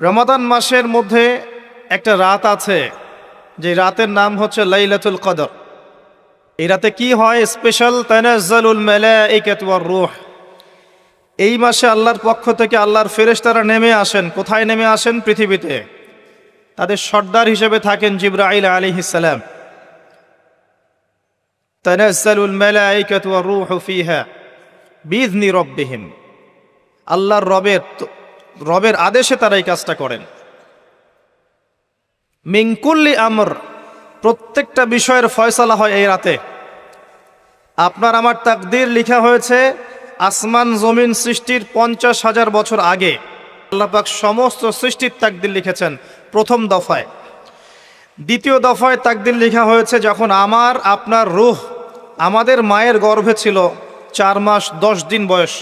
রমাদান মাসের মধ্যে একটা রাত আছে, যে রাতের নাম হচ্ছে লাইলাতুল কদর। এই রাতে কি হয় স্পেশাল তানাজ্জালুল মালাইকাতু ওয়ার রূহ। এই মাসে আল্লাহর পক্ষ থেকে আল্লাহর ফেরেশতারা নেমে আসেন। কোথায় নেমে আসেন? পৃথিবীতে। তাদের সর্দার হিসেবে থাকেন জিব্রাইল আলাইহিস সালাম। তানাজ্জালুল মালাইকাতু ওয়ার রূহ ফিহা বিইذনি রব্বিহিম। আল্লাহর রবের রবের আদেশে তারা এই কাজটা করেন। মিঙ্কুল্লি আমর, প্রত্যেকটা বিষয়ের ফয়সালা হয় এই রাতে। আপনার আমার তাকদির লিখা হয়েছে, আসমান জমিন সৃষ্টির পঞ্চাশ হাজার বছর আগে। আল্লাপাক সমস্ত সৃষ্টির তাকদির লিখেছেন প্রথম দফায়। দ্বিতীয় দফায় তাকদির লেখা হয়েছে যখন আমার, আপনার রুহ আমাদের মায়ের গর্ভে ছিল চার মাস দশ দিন বয়স।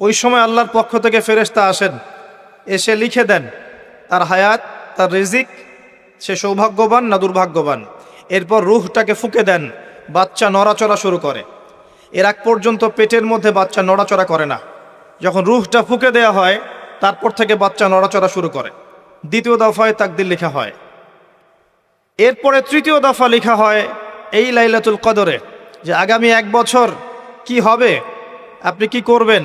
ওই সময় আল্লাহর পক্ষ থেকে ফেরেশতা আসেন। এসে লিখে দেন, তার হায়াত, তার রিজিক, সে সৌভাগ্যবান না দুর্ভাগ্যবান? এরপর রুহটাকে ফুকে দেন, বাচ্চা নড়াচড়া শুরু করে। এর আগ পর্যন্ত পেটের মধ্যে বাচ্চা নড়াচড়া করে না। যখন রুহটা ফুকে দেয়া হয়, তারপর থেকে বাচ্চা নড়াচড়া শুরু করে। দ্বিতীয় দফায় তাকদির লেখা হয়। এরপরে তৃতীয় দফা লেখা হয়, এই লাইলাতুল কদরে, যে আগামী এক বছর কি হবে? আপনি কি করবেন?